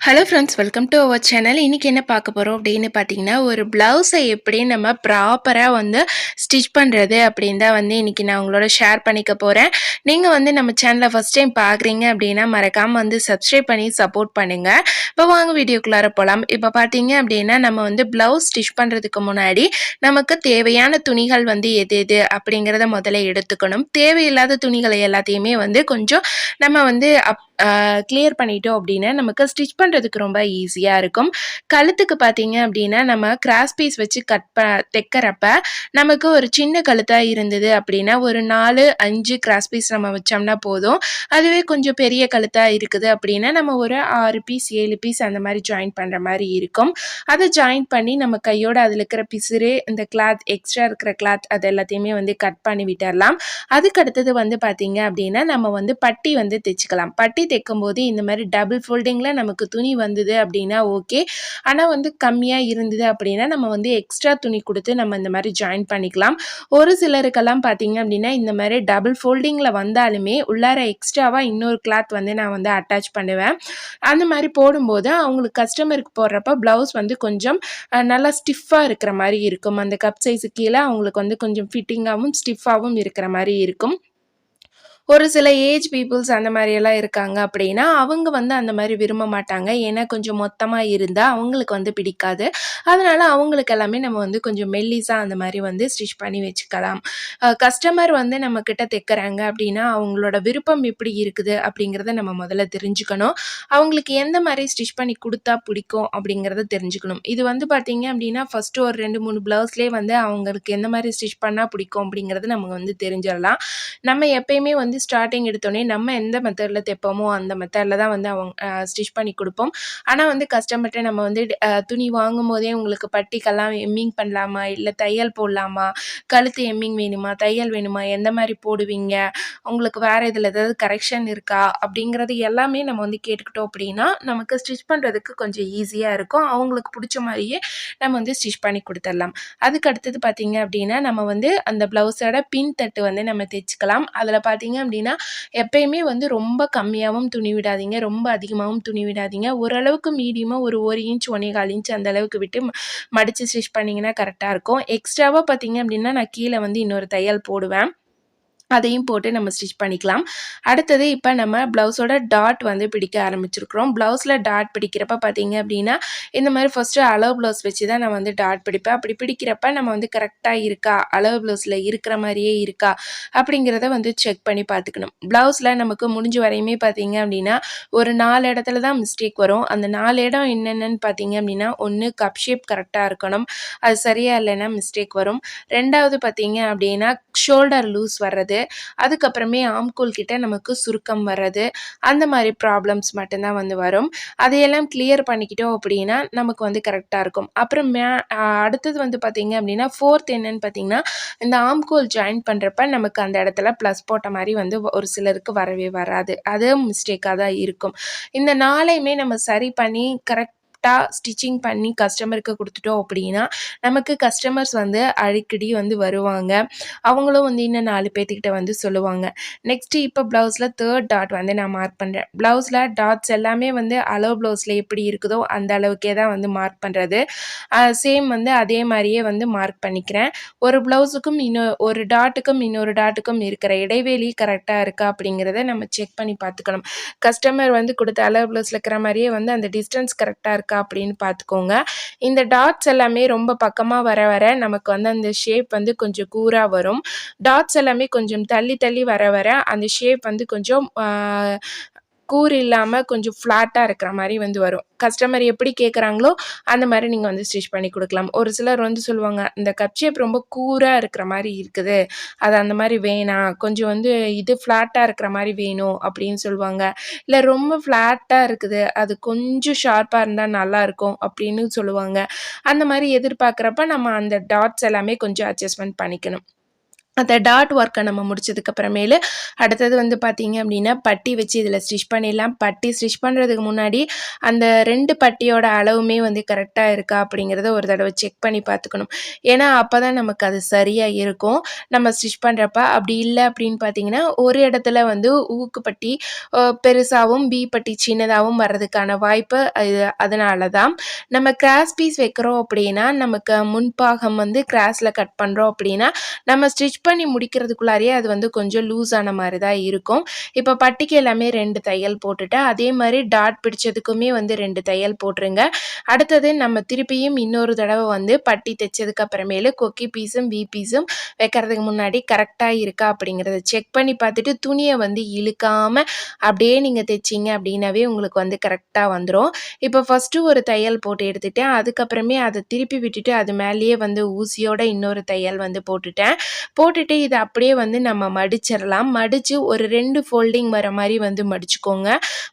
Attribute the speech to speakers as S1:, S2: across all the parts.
S1: Hello friends welcome to our channel இன்றைக்கி என்ன பார்க்க போகிறோம் அப்படின்னு பார்த்தீங்கன்னா ஒரு ப்ளவுஸை எப்படி நம்ம ப்ராப்பராக வந்து ஸ்டிச் பண்ணுறது அப்படின்னு தான் வந்து இன்றைக்கி நான் உங்களோட ஷேர் பண்ணிக்க போகிறேன் நீங்கள் வந்து நம்ம சேனலை ஃபஸ்ட் டைம் பார்க்குறீங்க அப்படின்னா மறக்காமல் வந்து சப்ஸ்கிரைப் பண்ணி சப்போர்ட் பண்ணுங்கள் இப்போ வாங்க வீடியோக்குள்ளார போகலாம் இப்போ பார்த்தீங்க அப்படின்னா நம்ம வந்து ப்ளவுஸ் ஸ்டிச் பண்ணுறதுக்கு முன்னாடி நமக்கு தேவையான துணிகள் வந்து எது எது அப்படிங்கிறத முதல்ல எடுத்துக்கணும். தேவையில்லாத துணிகளை எல்லாத்தையுமே வந்து கொஞ்சம் நம்ம வந்து அப் கிளியர் பண்ணிட்டோம் அப்படின்னா நமக்கு ஸ்டிச் பண்ணுறதுக்கு ரொம்ப ஈஸியாக இருக்கும். கழுத்துக்கு பார்த்தீங்க அப்படின்னா நம்ம கிராஸ் பீஸ் வச்சு கட் ப தைக்கிறப்ப நமக்கு ஒரு சின்ன கழுத்தாக இருந்தது அப்படின்னா ஒரு நாலு அஞ்சு கிராஸ் பீஸ் நம்ம வச்சோம்னா போதும். அதுவே கொஞ்சம் பெரிய கழுத்தாக இருக்குது அப்படின்னா நம்ம ஒரு ஆறு பீஸ் ஏழு பீஸ் அந்த மாதிரி ஜாயின் பண்ணுற மாதிரி இருக்கும். அதை ஜாயின் பண்ணி நம்ம கையோட அதில் இருக்கிற பிசுறு இந்த கிளாத் எக்ஸ்ட்ரா இருக்கிற கிளாத் அது எல்லாத்தையுமே வந்து கட் பண்ணி விட்டுடலாம் அதுக்கு அடுத்தது வந்து பார்த்தீங்க அப்படின்னா நம்ம வந்து பட்டி வந்து தைச்சிக்கலாம். பட்டி தைக்கும் போது இந்த மாதிரி டபுள் ஃபோல்டிங்கில் நமக்கு துணி வந்தது அப்படின்னா ஓகே ஆனால் வந்து கம்மியாக இருந்தது அப்படின்னா நம்ம வந்து எக்ஸ்ட்ரா துணி கொடுத்து நம்ம இந்த மாதிரி ஜாயின் பண்ணிக்கலாம். ஒரு சிலருக்கெல்லாம் பார்த்தீங்க அப்படின்னா இந்த மாதிரி டபுள் ஃபோல்டிங்கில் வந்தாலுமே உள்ளார எக்ஸ்ட்ராவாக இன்னொரு கிளாத் வந்து நான் வந்து அட்டாச் பண்ணுவேன். அந்த மாதிரி போடும்போது அவங்களுக்கு கஸ்டமருக்கு போடுறப்ப ப்ளவுஸ் வந்து கொஞ்சம் நல்லா ஸ்டிஃபாக இருக்கிற மாதிரி இருக்கும். அந்த கப் சைஸு கீழே அவங்களுக்கு வந்து கொஞ்சம் ஃபிட்டிங்காகவும் ஸ்டிஃபாகவும் இருக்கிற மாதிரி இருக்கும். ஒரு சில ஏஜ் பீப்புள்ஸ் அந்த மாதிரியெல்லாம் இருக்காங்க அப்படின்னா அவங்க வந்து அந்த மாதிரி விரும்ப மாட்டாங்க. ஏன்னா கொஞ்சம் மொத்தமாக இருந்தால் அவங்களுக்கு வந்து பிடிக்காது. அதனால் அவங்களுக்கு எல்லாமே நம்ம வந்து கொஞ்சம் மெல்லிஸாக அந்த மாதிரி வந்து ஸ்டிச் பண்ணி வச்சுக்கலாம். கஸ்டமர் வந்து நம்மக்கிட்ட தைக்கிறாங்க அப்படின்னா அவங்களோட விருப்பம் எப்படி இருக்குது அப்படிங்கிறத நம்ம முதல்ல தெரிஞ்சுக்கணும். அவங்களுக்கு எந்த மாதிரி ஸ்டிச் பண்ணி கொடுத்தா பிடிக்கும் அப்படிங்கிறத தெரிஞ்சுக்கணும். இது வந்து பார்த்திங்க அப்படின்னா ஃபஸ்ட்டு ஒரு ரெண்டு மூணு ப்ளவுஸ்லேயே வந்து அவங்களுக்கு எந்த மாதிரி ஸ்டிச் பண்ணால் பிடிக்கும் அப்படிங்கிறது நமக்கு வந்து தெரிஞ்சிடலாம். நம்ம எப்பயுமே வந்து வந்து ஸ்டார்டிங் எடுத்தோடனே நம்ம எந்த மெத்தடில் தைப்போமோ அந்த மெத்தடில் தான் வந்து அவங்க ஸ்டிச் பண்ணி கொடுப்போம். ஆனால் வந்து கஸ்டமர்கிட்ட நம்ம வந்து துணி வாங்கும் போதே உங்களுக்கு பட்டிக்கெல்லாம் எம்மிங் பண்ணலாமா? இல்லை தையல் போடலாமா? கழுத்து எம்மிங் வேணுமா? தையல் வேணுமா? எந்த மாதிரி போடுவீங்க? உங்களுக்கு வேறு இதில் ஏதாவது கரெக்ஷன் இருக்கா? அப்படிங்கிறது எல்லாமே நம்ம வந்து கேட்டுக்கிட்டோம் அப்படின்னா நமக்கு ஸ்டிச் பண்ணுறதுக்கு கொஞ்சம் ஈஸியாக இருக்கும். அவங்களுக்கு பிடிச்ச மாதிரியே நம்ம வந்து ஸ்டிச் பண்ணி கொடுத்துடலாம். அதுக்கு அடுத்தது பார்த்திங்க அப்படின்னா நம்ம வந்து அந்த ப்ளவுஸோட பின் தட்டு வந்து நம்ம தைச்சிக்கலாம். அதில் பார்த்திங்க அப்படின்னா எப்பயுமே வந்து ரொம்ப கம்மியாகவும் துணி விடாதீங்க ரொம்ப அதிகமாகவும் துணி விடாதீங்க. ஓரளவுக்கு மீடியமாக ஒரு ஒரு இன்ச் ஒன்றே கால் இன்ச் அந்த அளவுக்கு விட்டு மடித்து ஸ்டிச் பண்ணிங்கன்னா கரெக்டாக இருக்கும். எக்ஸ்ட்ராவாக பார்த்தீங்க அப்படின்னா நான் கீழே வந்து இன்னொரு தையல் போடுவேன். அதையும் போட்டு நம்ம ஸ்டிச் பண்ணிக்கலாம். அடுத்தது இப்போ நம்ம ப்ளவுஸோட டாட் வந்து பிடிக்க ஆரம்பிச்சிருக்கிறோம். ப்ளவுஸில் டாட் பிடிக்கிறப்ப பார்த்தீங்க அப்படின்னா இந்த மாதிரி ஃபஸ்ட்டு அளவு ப்ளவுஸ் வச்சு தான் நான் வந்து டாட் பிடிப்பேன். அப்படி பிடிக்கிறப்ப நம்ம வந்து கரெக்டாக இருக்கா? அளவு ப்ளவுஸில் இருக்கிற மாதிரியே இருக்கா? அப்படிங்கிறத வந்து செக் பண்ணி பார்த்துக்கணும். ப்ளவுஸில் நமக்கு முடிஞ்ச வரையுமே பார்த்தீங்க அப்படின்னா ஒரு நாலு இடத்துல தான் மிஸ்டேக் வரும். அந்த நாலு இடம் என்னென்னு பார்த்தீங்க அப்படின்னா ஒன்று கப் ஷேப் கரெக்டாக இருக்கணும். அது சரியாக இல்லைன்னா மிஸ்டேக் வரும். ரெண்டாவது பார்த்தீங்க அப்படின்னா ஷோல்டர் லூஸ் வர்றது. வர்றது அதுக்கப்புறமே ஆம்கோல் கிட்ட நமக்கு சுருக்கம் வர்றது அந்த மாதிரி ப்ராப்ளம்ஸ் மட்டும்தான் வந்து வரும். அதையெல்லாம் கிளியர் பண்ணிக்கிட்டோம் அப்படின்னா நமக்கு வந்து கரெக்டாக இருக்கும். அப்புறம் மே அடுத்தது வந்து பார்த்திங்க அப்படின்னா ஃபோர்த் என்னன்னு பார்த்தீங்கன்னா இந்த ஆம்கோல் ஜாயின் பண்ணுறப்ப நமக்கு அந்த இடத்துல ப்ளஸ் போட்ட மாதிரி வந்து ஒரு சிலருக்கு வரவே வராது. அது மிஸ்டேக்காக தான் இருக்கும். இந்த நாளையுமே நம்ம சரி பண்ணி கரெக்ட் கரெக்டாக ஸ்டிச்சிங் பண்ணி கஸ்டமருக்கு கொடுத்துட்டோம் அப்படின்னா நமக்கு கஸ்டமர்ஸ் வந்து அடிக்கடி வந்து வருவாங்க. அவங்களும் வந்து இன்னும் நாலு பேர்த்துக்கிட்ட வந்து சொல்லுவாங்க. நெக்ஸ்ட்டு இப்போ ப்ளவுஸில் தேர்ட் டாட் வந்து நான் மார்க் பண்ணுறேன் ப்ளவுஸில் டாட்ஸ் எல்லாமே வந்து அளவு ப்ளவுஸில் எப்படி இருக்குதோ அந்த அளவுக்கே தான் வந்து மார்க் பண்ணுறது சேம் வந்து அதே மாதிரியே வந்து மார்க் பண்ணிக்கிறேன். ஒரு ப்ளவுஸுக்கும் இன்னொரு ஒரு டாட்டுக்கும் இன்னொரு டாட்டுக்கும் இருக்கிற இடைவெளி கரெக்டாக இருக்கா அப்படிங்கிறத நம்ம செக் பண்ணி பார்த்துக்கணும். கஸ்டமர் வந்து கொடுத்த அளவு ப்ளவுஸில் இருக்கிற மாதிரியே வந்து அந்த டிஸ்டன்ஸ் கரெக்டாக இருக்கா இருக்கா அப்படின்னு பார்த்துக்கோங்க. இந்த டாட்ஸ் எல்லாமே ரொம்ப பக்கமாக வர வர நமக்கு வந்து அந்த ஷேப் வந்து கொஞ்சம் கூராக வரும். டாட்ஸ் எல்லாமே கொஞ்சம் தள்ளி தள்ளி வர வர அந்த ஷேப் வந்து கொஞ்சம் கூர் இல்லாமல் கொஞ்சம் ஃப்ளாட்டாக இருக்கிற மாதிரி வந்து வரும். கஸ்டமர் எப்படி கேட்குறாங்களோ அந்த மாதிரி நீங்கள் வந்து ஸ்டிச் பண்ணி கொடுக்கலாம். ஒரு சிலர் வந்து சொல்லுவாங்க இந்த கப் ஷேப் ரொம்ப கூராக இருக்கிற மாதிரி இருக்குது. அது அந்த மாதிரி வேணாம் கொஞ்சம் வந்து இது ஃப்ளாட்டாக இருக்கிற மாதிரி வேணும் அப்படின்னு சொல்லுவாங்க. இல்லை ரொம்ப ஃப்ளாட்டாக இருக்குது அது கொஞ்சம் ஷார்ப்பாக இருந்தால் நல்லாயிருக்கும் அப்படின்னு சொல்லுவாங்க. அந்த மாதிரி எதிர்பார்க்குறப்ப நம்ம அந்த டாட்ஸ் எல்லாமே கொஞ்சம் அட்ஜஸ்ட்மெண்ட் பண்ணிக்கணும். அந்த டாட் ஒர்க்கை நம்ம முடிச்சதுக்கப்புறமேலு அடுத்தது வந்து பார்த்தீங்க அப்படின்னா பட்டி வச்சு இதில் ஸ்டிச் பண்ணிடலாம். பட்டி ஸ்டிச் பண்ணுறதுக்கு முன்னாடி அந்த ரெண்டு பட்டியோட அளவுமே வந்து கரெக்டாக இருக்கா அப்படிங்கிறத ஒரு தடவை செக் பண்ணி பார்த்துக்கணும் ஏன்னா அப்போ தான் நமக்கு அது சரியாக இருக்கும். நம்ம ஸ்டிச் பண்ணுறப்ப அப்படி இல்லை அப்படின்னு பார்த்தீங்கன்னா ஒரு இடத்துல வந்து ஊக்கு பட்டி பெருசாகவும் பி பட்டி சின்னதாகவும் வர்றதுக்கான வாய்ப்பு அது அதனால தான் நம்ம கிராஸ் பீஸ் வைக்கிறோம் அப்படின்னா நமக்கு முன்பாகம் வந்து கிராஸில் கட் பண்ணுறோம் அப்படின்னா நம்ம ஸ்டிச் பண்ணி முடிக்கிறதுக்குள்ளாரியே அது வந்து கொஞ்சம் லூஸ் ஆன மாதிரி தான் இருக்கும். இப்போ பட்டிக்கு எல்லாமே ரெண்டு தையல் போட்டுட்டு அதே மாதிரி டாட் பிடிச்சதுக்குமே வந்து ரெண்டு தையல் போட்டுருங்க. அடுத்தது நம்ம திருப்பியும் இன்னொரு தடவை வந்து பட்டி தைச்சதுக்கு அப்புறமேலு கொக்கி பீஸும் வி பீஸும் வைக்கிறதுக்கு முன்னாடி கரெக்டாக இருக்கா அப்படிங்கிறத செக் பண்ணி பார்த்துட்டு துணியை வந்து இழுக்காமல் அப்படியே நீங்கள் தைச்சிங்க அப்படின்னாவே உங்களுக்கு வந்து கரெக்டாக வந்துடும் இப்போ ஃபஸ்ட்டு ஒரு தையல் போட்டு எடுத்துட்டேன். அதுக்கப்புறமே அதை திருப்பி விட்டுட்டு அது மேலேயே வந்து ஊசியோட இன்னொரு தையல் வந்து போட்டுட்டேன். போட்டு போட்டுட்டு இதை அப்படியே வந்து நம்ம மடிச்சிடலாம் மடித்து ஒரு ரெண்டு ஃபோல்டிங் வர மாதிரி வந்து மடிச்சுக்கோங்க.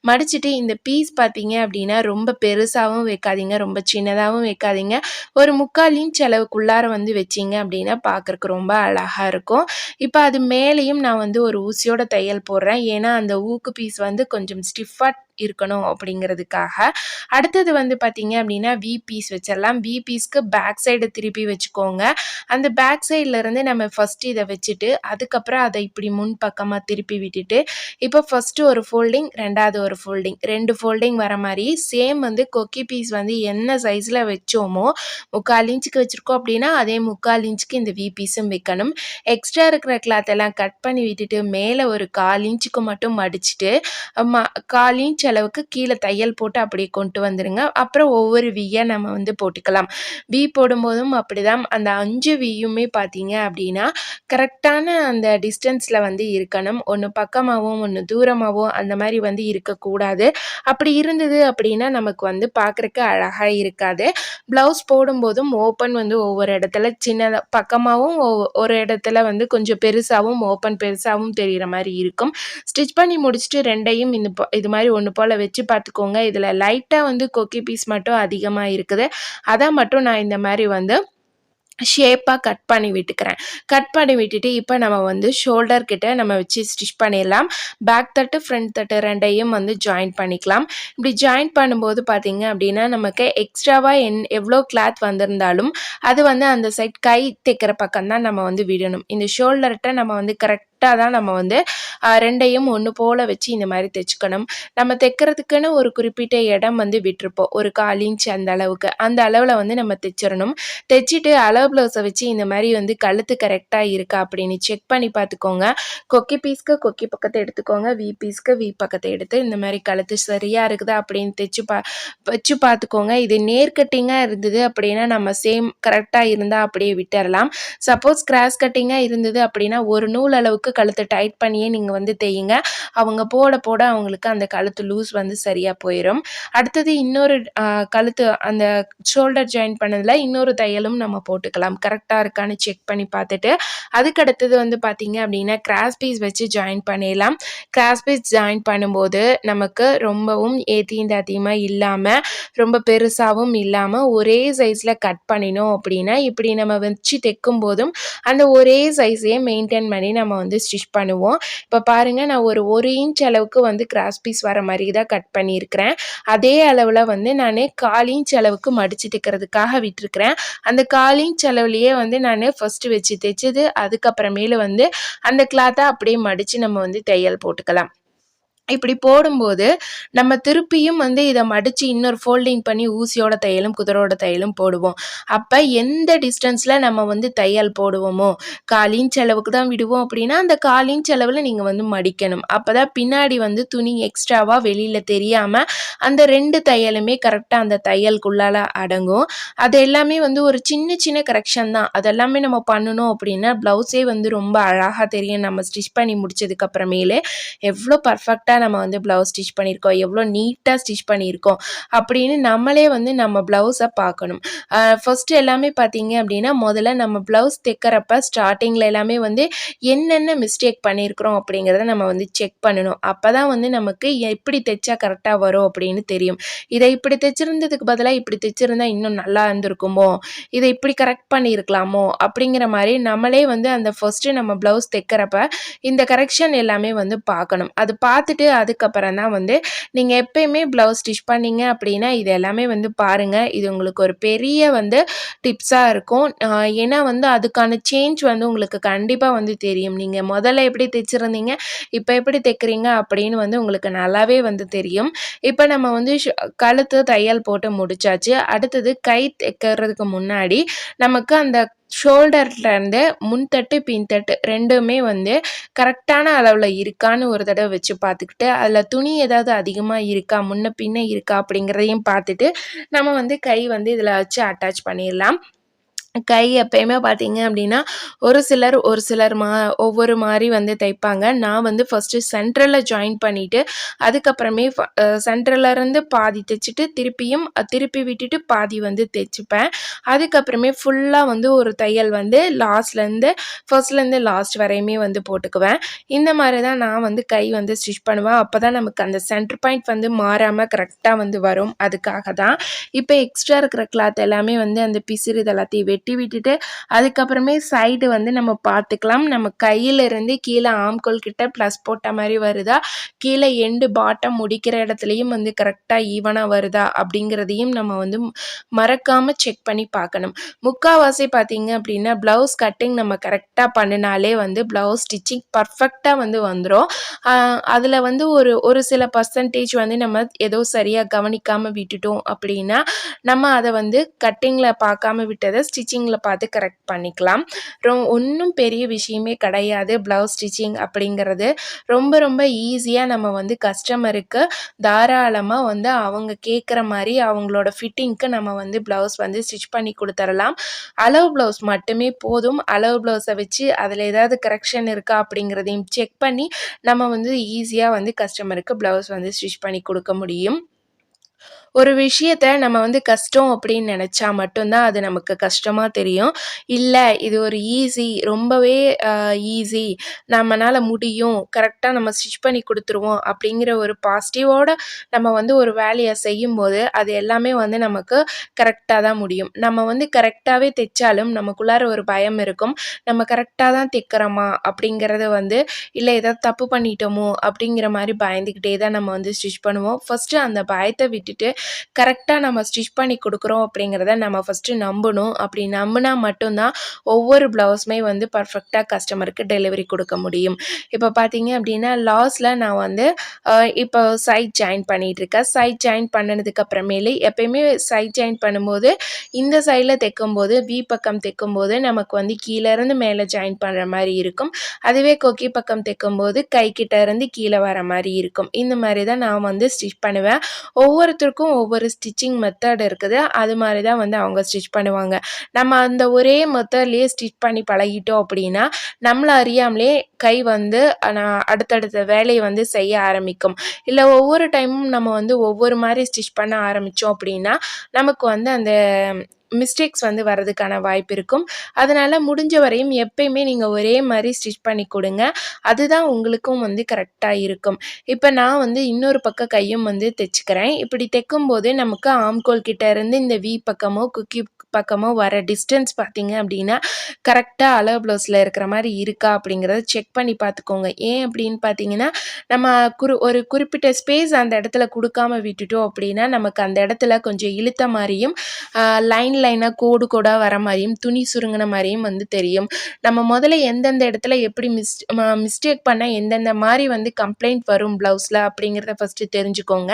S1: மடிச்சுட்டு இந்த பீஸ் பார்த்தீங்க அப்படின்னா ரொம்ப பெருசாகவும் வைக்காதீங்க. ரொம்ப சின்னதாகவும் வைக்காதீங்க. ஒரு முக்கால் இன்ச் அளவுக்குள்ளார வந்து வச்சிங்க அப்படின்னா பார்க்குறக்கு ரொம்ப அழகாக இருக்கும். இப்போ அது மேலேயும் நான் வந்து ஒரு ஊசியோட தையல் போடுறேன். ஏன்னா அந்த ஊக்கு பீஸ் வந்து கொஞ்சம் ஸ்டிஃபாக இருக்கணும் அப்படிங்கிறதுக்காக. அடுத்தது வந்து பார்த்தீங்க அப்படின்னா வி பீஸ் வச்சிடலாம். வி பீஸ்க்கு பேக் சைடு திருப்பி வச்சுக்கோங்க. அந்த பேக் சைட்லேருந்து நம்ம ஃபஸ்ட்டு இதை வச்சுட்டு அதுக்கப்புறம் அதை இப்படி முன் பக்கமாக திருப்பி விட்டுட்டு இப்போ ஃபஸ்ட்டு ஒரு ஃபோல்டிங் ரெண்டாவது ஒரு ஃபோல்டிங் ரெண்டு ஃபோல்டிங் வர மாதிரி சேம் வந்து கொக்கி பீஸ் வந்து என்ன சைஸில் வச்சோமோ முக்கால் இன்ச்சுக்கு வச்சுருக்கோம் அப்படின்னா அதே முக்கால் இன்ச்சுக்கு இந்த வி பீஸும் வைக்கணும். எக்ஸ்ட்ரா இருக்கிற கிளாத் எல்லாம் கட் பண்ணி விட்டுட்டு மேலே ஒரு கால் இன்ச்சுக்கு மட்டும் மடிச்சுட்டு கால் இன்ச் இன்ச் அளவுக்கு கீழே தையல் போட்டு அப்படியே கொண்டு வந்துடுங்க அப்புறம் ஒவ்வொரு வியை நம்ம வந்து போட்டுக்கலாம். வி போடும்போதும் அப்படிதான். அந்த அஞ்சு வியுமே பார்த்தீங்க அப்படின்னா கரெக்டான அந்த டிஸ்டன்ஸில் வந்து இருக்கணும். ஒன்று பக்கமாகவும் ஒன்று தூரமாகவும் அந்த மாதிரி வந்து இருக்கக்கூடாது. அப்படி இருந்தது அப்படின்னா நமக்கு வந்து பார்க்குறக்கு அழகாக இருக்காது. ப்ளவுஸ் போடும்போதும் ஓப்பன் வந்து ஒவ்வொரு இடத்துல சின்னதாக பக்கமாகவும் ஒரு இடத்துல வந்து கொஞ்சம் பெருசாகவும் ஓப்பன் பெருசாகவும் தெரிகிற மாதிரி இருக்கும். ஸ்டிச் பண்ணி முடிச்சுட்டு ரெண்டையும் இந்த இது மாதிரி ஒன்று போல் வச்சு பார்த்துக்கோங்க. இதில் லைட்டாக வந்து கொக்கி பீஸ் மட்டும் அதிகமாக இருக்குது. அதை மட்டும் நான் இந்த மாதிரி வந்து ஷேப்பாக கட் பண்ணி விட்டுக்கிறேன். கட் பண்ணி விட்டுட்டு இப்போ நம்ம வந்து ஷோல்டர் கிட்ட நம்ம வச்சு ஸ்டிச் பண்ணிடலாம். பேக் தட்டு ஃப்ரண்ட் தட்டு ரெண்டையும் வந்து ஜாயின் பண்ணிக்கலாம். இப்படி ஜாயின் பண்ணும்போது பார்த்தீங்க அப்படின்னா நமக்கு எக்ஸ்ட்ராவாக என் எவ்வளோ கிளாத் வந்திருந்தாலும் அது வந்து அந்த சைட் கை தைக்கிற பக்கம் தான் நம்ம வந்து விடணும். இந்த ஷோல்டர்கிட்ட நம்ம வந்து கரெக்ட் கரெக்டாக தான் நம்ம வந்து ரெண்டையும் ஒன்று போல் வச்சு இந்த மாதிரி தைச்சிக்கணும். நம்ம தைக்கிறதுக்குன்னு ஒரு குறிப்பிட்ட இடம் வந்து விட்டுருப்போம். ஒரு கால் இன்ச் அந்த அளவுக்கு. அந்த அளவில் வந்து நம்ம தைச்சிடணும் தைச்சிட்டு அளவு ப்ளவுஸை வச்சு இந்த மாதிரி வந்து கழுத்து கரெக்டாக இருக்கா அப்படின்னு செக் பண்ணி பார்த்துக்கோங்க. கொக்கி பீஸ்க்கு கொக்கி பக்கத்தை எடுத்துக்கோங்க. வி பீஸ்க்கு வி பக்கத்தை எடுத்து இந்த மாதிரி கழுத்து சரியாக இருக்குதா அப்படின்னு தைச்சு பா வச்சு பார்த்துக்கோங்க. இது நேர்கட்டிங்காக இருந்தது அப்படின்னா நம்ம சேம் கரெக்டாக இருந்தால் அப்படியே விட்டுறலாம் சப்போஸ் கிராஸ் கட்டிங்காக இருந்தது அப்படின்னா ஒரு நூல் அளவுக்கு கழுத்தை டைட் பண்ணியே நீங்கள் வந்து தேயுங்க. அவங்க போட போட அவங்களுக்கு அந்த கழுத்து லூஸ் வந்து சரியாக போயிடும் அடுத்தது இன்னொரு கழுத்து அந்த ஷோல்டர் ஜாயின் பண்ணதில் இன்னொரு தையலும் நம்ம போட்டுக்கலாம். கரெக்டாக இருக்கான்னு செக் பண்ணி பார்த்துட்டு அதுக்கு அடுத்தது வந்து பார்த்தீங்க அப்படின்னா கிராஸ் பீஸ் வச்சு ஜாயின் பண்ணிடலாம். கிராஸ் பீஸ் ஜாயின் பண்ணும்போது நமக்கு ரொம்பவும் ஏத்தீந்த அதிகமாக இல்லாமல் ரொம்ப பெருசாகவும் இல்லாமல் ஒரே சைஸில் கட் பண்ணினோம் அப்படின்னா இப்படி நம்ம வச்சு தைக்கும் போதும் அந்த ஒரே சைஸையே மெயின்டைன் பண்ணி நம்ம வந்து ஸ்டிச் பண்ணுவோம். இப்போ பாருங்கள் நான் ஒரு ஒரு இன்ச் அளவுக்கு வந்து கிராஸ் பீஸ் வர மாதிரி தான் கட் பண்ணியிருக்கிறேன். அதே அளவில் வந்து நான் கால் இன்ச் அளவுக்கு மடித்து விட்டுருக்கிறேன். அந்த கால் இன்ச் அளவுலேயே வந்து நான் ஃபஸ்ட்டு வச்சு தைச்சது அதுக்கப்புறமேலு வந்து அந்த கிளாத்தை அப்படியே மடித்து நம்ம வந்து தையல் போட்டுக்கலாம். இப்படி போடும்போது நம்ம திருப்பியும் வந்து இதை மடித்து இன்னொரு ஃபோல்டிங் பண்ணி ஊசியோட தையலும் குதிரோட தையலும் போடுவோம். அப்போ எந்த டிஸ்டன்ஸில் நம்ம வந்து தையல் போடுவோமோ காலின் செலவுக்கு தான் விடுவோம் அப்படின்னா அந்த காலின் செலவில் நீங்கள் வந்து மடிக்கணும். அப்போ தான் பின்னாடி வந்து துணி எக்ஸ்ட்ராவாக வெளியில் தெரியாமல் அந்த ரெண்டு தையலுமே கரெக்டாக அந்த தையலுக்குள்ளால் அடங்கும். அது எல்லாமே வந்து ஒரு சின்ன சின்ன கரெக்ஷன் தான். அதெல்லாமே நம்ம பண்ணணும் அப்படின்னா ப்ளவுஸே வந்து ரொம்ப அழகாக தெரியும். நம்ம ஸ்டிச் பண்ணி முடிச்சதுக்கப்புறமேலே எவ்வளோ பர்ஃபெக்டாக கரெக்டாக நம்ம வந்து ப்ளவுஸ் ஸ்டிச் பண்ணியிருக்கோம். எவ்வளோ நீட்டாக ஸ்டிச் பண்ணியிருக்கோம். அப்படின்னு நம்மளே வந்து நம்ம ப்ளவுஸை பார்க்கணும். ஃபஸ்ட்டு எல்லாமே பார்த்தீங்க அப்படின்னா முதல்ல நம்ம ப்ளவுஸ் தைக்கிறப்ப ஸ்டார்டிங்கில் எல்லாமே வந்து என்னென்ன மிஸ்டேக் பண்ணியிருக்கிறோம் அப்படிங்கிறத நம்ம வந்து செக் பண்ணணும். அப்போ தான் வந்து நமக்கு எப்படி தைச்சா கரெக்டாக வரும் அப்படின்னு தெரியும். இதை இப்படி தைச்சிருந்ததுக்கு பதிலாக இப்படி தைச்சிருந்தா இன்னும் நல்லா இருந்திருக்குமோ? இதை இப்படி கரெக்ட் பண்ணியிருக்கலாமோ? அப்படிங்கிற மாதிரி நம்மளே வந்து அந்த ஃபஸ்ட்டு நம்ம ப்ளவுஸ் தைக்கிறப்ப இந்த கரெக்ஷன் எல்லாமே வந்து பார்க்கணும். அது பார்த்துட்டு அதுக்கப்புறம் தான் வந்து நீங்கள் எப்பயுமே ப்ளவுஸ் ஸ்டிச் பண்ணீங்க அப்படின்னா இது எல்லாமே வந்து பாருங்கள் இது உங்களுக்கு ஒரு பெரிய வந்து டிப்ஸாக இருக்கும். ஏன்னா வந்து அதுக்கான சேஞ்ச் வந்து உங்களுக்கு கண்டிப்பாக வந்து தெரியும். நீங்கள் முதல்ல எப்படி தைச்சிருந்தீங்க இப்போ எப்படி தைக்கிறீங்க அப்படின்னு வந்து உங்களுக்கு நல்லாவே வந்து தெரியும். இப்போ நம்ம வந்து கழுத்து தையல் போட்டு முடிச்சாச்சு. அடுத்தது கை தைக்கிறதுக்கு முன்னாடி நமக்கு அந்த ஷோல்டர்லேருந்து முன்தட்டு பின்தட்டு ரெண்டுமே வந்து கரெக்டான அளவில் இருக்கான்னு ஒரு தடவை வச்சு பார்த்துக்கிட்டு அதில் துணி ஏதாவது அதிகமாக இருக்கா முன்ன பின்ன இருக்கா அப்படிங்கிறதையும் பார்த்துட்டு நம்ம வந்து கை வந்து இதில் வச்சு அட்டாச் பண்ணிடலாம். கை எப்பயுமே பார்த்தீங்க அப்படின்னா ஒரு சிலர் ஒரு சிலர் மா ஒவ்வொரு மாதிரி வந்து தைப்பாங்க. நான் வந்து ஃபஸ்ட்டு சென்ட்ரலில் ஜாயின் பண்ணிவிட்டு அதுக்கப்புறமே சென்ட்ரலேருந்து பாதி தைச்சிட்டு திருப்பியும் திருப்பி விட்டுட்டு பாதி வந்து தைச்சிப்பேன். அதுக்கப்புறமே ஃபுல்லாக வந்து ஒரு தையல் வந்து லாஸ்ட்லேருந்து ஃபர்ஸ்ட்லேருந்து லாஸ்ட் வரையுமே வந்து போட்டுக்குவேன். இந்த மாதிரி தான் நான் வந்து கை வந்து ஸ்டிச் பண்ணுவேன். அப்போ தான் நமக்கு அந்த சென்டர் பாயிண்ட் வந்து மாறாமல் கரெக்டாக வந்து வரும். அதுக்காக தான். இப்போ எக்ஸ்ட்ரா இருக்கிற கிளாத் எல்லாமே வந்து அந்த பிசிறு எல்லாத்தையும் வெட்டி விட்டுட்டு அதுக்கப்புறமே சைடு வந்து நம்ம பார்த்துக்கலாம் நம்ம கையிலிருந்து கீழே ஆம்கோல் கிட்ட ப்ளஸ் போட்ட மாதிரி வருதா? கீழே எண்டு பாட்டம் முடிக்கிற இடத்துலையும் வந்து கரெக்டாக ஈவனாக வருதா? அப்படிங்கிறதையும் நம்ம வந்து மறக்காமல் செக் பண்ணி பார்க்கணும். முக்கால்வாசி பார்த்தீங்க அப்படின்னா ப்ளவுஸ் கட்டிங் நம்ம கரெக்டாக பண்ணினாலே வந்து ப்ளவுஸ் ஸ்டிச்சிங் பர்ஃபெக்டாக வந்து வந்துடும் அதில் வந்து ஒரு ஒரு சில பர்சன்டேஜ் வந்து நம்ம ஏதோ சரியாக கவனிக்காமல் விட்டுட்டோம் அப்படின்னா நம்ம அதை வந்து கட்டிங்கில் பார்க்காம விட்டதை ஸ்டிச்சிங் ஸ்டிச்சிங்கில் பார்த்து கரெக்ட் பண்ணிக்கலாம். ரொ ஒன்றும் பெரிய விஷயமே கிடையாது. ப்ளவுஸ் ஸ்டிச்சிங் அப்படிங்கிறது ரொம்ப ரொம்ப ஈஸியாக நம்ம வந்து கஸ்டமருக்கு தாராளமாக வந்து அவங்க கேட்குற மாதிரி அவங்களோட ஃபிட்டிங்க்கு நம்ம வந்து ப்ளவுஸ் வந்து ஸ்டிச் பண்ணி கொடுத்துடலாம் அளவு ப்ளவுஸ் மட்டுமே போதும். அளவு ப்ளவுஸை வச்சு அதில் ஏதாவது கரெக்ஷன் இருக்கா அப்படிங்கிறதையும் செக் பண்ணி நம்ம வந்து ஈஸியாக வந்து கஸ்டமருக்கு ப்ளவுஸ் வந்து ஸ்டிச் பண்ணி கொடுக்க முடியும். ஒரு விஷயத்த நம்ம வந்து கஷ்டம் அப்படின்னு நினச்சா மட்டும்தான் அது நமக்கு கஷ்டமாக தெரியும். இல்லை இது ஒரு ஈஸி ரொம்பவே ஈஸி நம்மளால் முடியும். கரெக்டாக நம்ம ஸ்டிச் பண்ணி கொடுத்துருவோம் அப்படிங்கிற ஒரு பாசிட்டிவோட நம்ம வந்து ஒரு வேலையை செய்யும்போது அது எல்லாமே வந்து நமக்கு கரெக்டாக தான் முடியும். நம்ம வந்து கரெக்டாகவே தைச்சாலும் நமக்குள்ளார ஒரு பயம் இருக்கும். நம்ம கரெக்டாக தான் தைக்கிறோமா அப்படிங்கிறத வந்து இல்லை ஏதாவது தப்பு பண்ணிட்டோமோ அப்படிங்கிற மாதிரி பயந்துக்கிட்டே தான் நம்ம வந்து ஸ்டிச் பண்ணுவோம். ஃபஸ்ட்டு அந்த பயத்தை விட்டுட்டு கரெக்டாக நம்ம ஸ்டிச் பண்ணி கொடுக்குறோம் அப்படிங்கிறத நம்ம ஃபஸ்ட்டு நம்பணும். அப்படி நம்பினா மட்டும்தான் ஒவ்வொரு ப்ளவுஸுமே வந்து பர்ஃபெக்டாக கஸ்டமருக்கு டெலிவரி கொடுக்க முடியும். இப்போ பார்த்தீங்க அப்படின்னா லாஸில் நான் வந்து இப்போ சைட் ஜாயின் பண்ணிகிட்ருக்கேன் சைட் ஜாயின் பண்ணினதுக்கு அப்புறமேலே எப்பயுமே சைட் ஜாயின் பண்ணும்போது இந்த சைடில் தைக்கும்போது வி பக்கம் தைக்கும்போது நமக்கு வந்து கீழேருந்து மேலே ஜாயின் பண்ணுற மாதிரி இருக்கும். அதுவே கொக்கி பக்கம் தைக்கும்போது கை இருந்து கீழே வர மாதிரி இருக்கும். இந்த மாதிரி தான் நான் வந்து ஸ்டிச் பண்ணுவேன். ஒவ்வொருத்தருக்கும் ஒவ்வொரு ஸ்டிச்சிங் மெத்தட் இருக்குது. அது மாதிரி தான் வந்து அவங்க ஸ்டிச் பண்ணுவாங்க. நம்ம அந்த ஒரே மெத்தட்லேயே ஸ்டிச் பண்ணி பழகிட்டோம் அப்படின்னா நம்மளை அறியாமலே கை வந்து நான் அடுத்தடுத்த வேலையை வந்து செய்ய ஆரம்பிக்கும். இல்லை ஒவ்வொரு டைமும் நம்ம வந்து ஒவ்வொரு மாதிரி ஸ்டிச் பண்ண ஆரம்பித்தோம் அப்படின்னா நமக்கு வந்து அந்த மிஸ்டேக்ஸ் வந்து வர்றதுக்கான வாய்ப்பு இருக்கும். அதனால் முடிஞ்ச வரையும் எப்பயுமே நீங்கள் ஒரே மாதிரி ஸ்டிச் பண்ணி கொடுங்க. அதுதான் உங்களுக்கும் வந்து கரெக்டாக இருக்கும். இப்போ நான் வந்து இன்னொரு பக்கம் கையும் வந்து தைச்சிக்கிறேன். இப்படி தைக்கும்போது நமக்கு ஆம்கோல் கிட்ட இருந்து இந்த வி பக்கமோ குக்கி பக்கமும் வர டிஸ்டன்ஸ் பார்த்தீங்க அப்படின்னா கரெக்டாக அளவு ப்ளவுஸில் இருக்கிற மாதிரி இருக்கா அப்படிங்கிறத செக் பண்ணி பார்த்துக்கோங்க. ஏன் அப்படின்னு பார்த்தீங்கன்னா நம்ம குறு ஒரு குறிப்பிட்ட ஸ்பேஸ் அந்த இடத்துல கொடுக்காம விட்டுட்டோம் அப்படின்னா நமக்கு அந்த இடத்துல கொஞ்சம் இழுத்த மாதிரியும் லைன் லைனாக கோடு கோடாக வர மாதிரியும் துணி சுருங்கின மாதிரியும் வந்து தெரியும். நம்ம முதல்ல எந்தெந்த இடத்துல எப்படி மிஸ் மிஸ்டேக் பண்ணால் எந்தெந்த மாதிரி வந்து கம்ப்ளைண்ட் வரும் ப்ளவுஸில் அப்படிங்கிறத ஃபஸ்ட்டு தெரிஞ்சுக்கோங்க.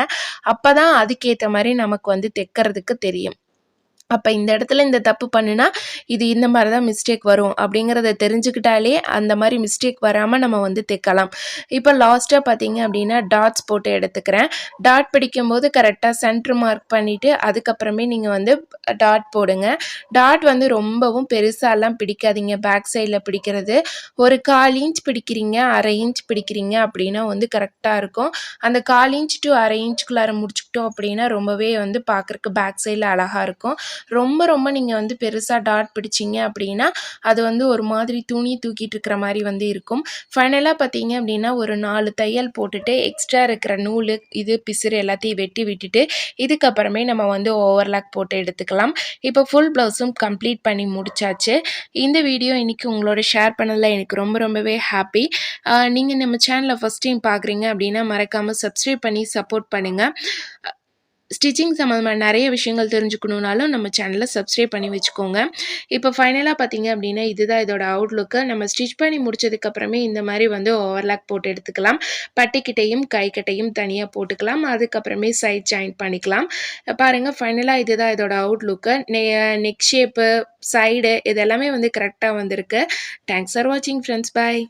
S1: அப்போ தான் அதுக்கேற்ற மாதிரி நமக்கு வந்து தைக்கிறதுக்கு தெரியும். அப்போ இந்த இடத்துல இந்த தப்பு பண்ணுனா இது இந்த மாதிரி தான் மிஸ்டேக் வரும் அப்படிங்கிறத தெரிஞ்சுக்கிட்டாலே அந்த மாதிரி மிஸ்டேக் வராமல் நம்ம வந்து தைக்கலாம். இப்போ லாஸ்ட்டாக பார்த்தீங்க அப்படின்னா டாட்ஸ் போட்டு எடுத்துக்கிறேன். டாட் பிடிக்கும்போது கரெக்டாக சென்ட்ரு மார்க் பண்ணிவிட்டு அதுக்கப்புறமே நீங்கள் வந்து டாட் போடுங்க. டாட் வந்து ரொம்பவும் பெருசாலாம் பிடிக்காதீங்க. பேக் சைடில் பிடிக்கிறது. ஒரு கால் இன்ச் பிடிக்கிறீங்க அரை இன்ச் பிடிக்கிறீங்க அப்படின்னா வந்து கரெக்டாக இருக்கும். அந்த கால் இன்ச் டு அரை இன்ச்சுக்குள்ளார முடிச்சுக்கிட்டோம் அப்படின்னா ரொம்பவே வந்து பார்க்குறக்கு பேக் சைடில் அழகாக இருக்கும். ரொம்ப ரொம்ப நீங்கள் வந்து பெருசாக டாட் பிடிச்சிங்க அப்படின்னா அது வந்து ஒரு மாதிரி துணி தூக்கிட்டு இருக்கிற மாதிரி வந்து இருக்கும். ஃபைனலாக பார்த்தீங்க அப்படின்னா ஒரு நாலு தையல் போட்டுட்டு எக்ஸ்ட்ரா இருக்கிற நூல் இது பிசுறு எல்லாத்தையும் வெட்டி விட்டுட்டு இதுக்கப்புறமே நம்ம வந்து ஓவர்லாக் போட்டு எடுத்துக்கலாம். இப்போ ஃபுல் ப்ளவுஸும் கம்ப்ளீட் பண்ணி முடிச்சாச்சு. இந்த வீடியோ இன்றைக்கி உங்களோட ஷேர் பண்ணதில் எனக்கு ரொம்ப ரொம்பவே ஹாப்பி நீங்கள் நம்ம சேனலை ஃபஸ்ட் டைம் பார்க்குறீங்க அப்படின்னா மறக்காமல் சப்ஸ்கிரைப் பண்ணி சப்போர்ட் பண்ணுங்கள் ஸ்டிச்சிங் சம்மந்தமாக நிறைய விஷயங்கள் தெரிஞ்சுக்கணுன்னாலும் நம்ம சேனலை சப்ஸ்கிரைப் பண்ணி வச்சுக்கோங்க. இப்போ ஃபைனலாக பார்த்தீங்க அப்படின்னா இதுதான் இதோட அவுட்லுக்கு நம்ம ஸ்டிச் பண்ணி முடிச்சதுக்கப்புறமே இந்த மாதிரி வந்து ஓவர்லாக் போட்டு எடுத்துக்கலாம். பட்டிக்கிட்டையும் கைக்கட்டையும் தனியாக போட்டுக்கலாம். அதுக்கப்புறமே சைட் ஜாயின் பண்ணிக்கலாம். பாருங்கள் ஃபைனலாக இதுதான் இதோட அவுட்லுக்கு நெ நெக் ஷேப்பு சைடு இதெல்லாமே வந்து கரெக்டாக வந்திருக்கு. தேங்க்ஸ் ஃபார் வாட்சிங் ஃப்ரெண்ட்ஸ் பாய்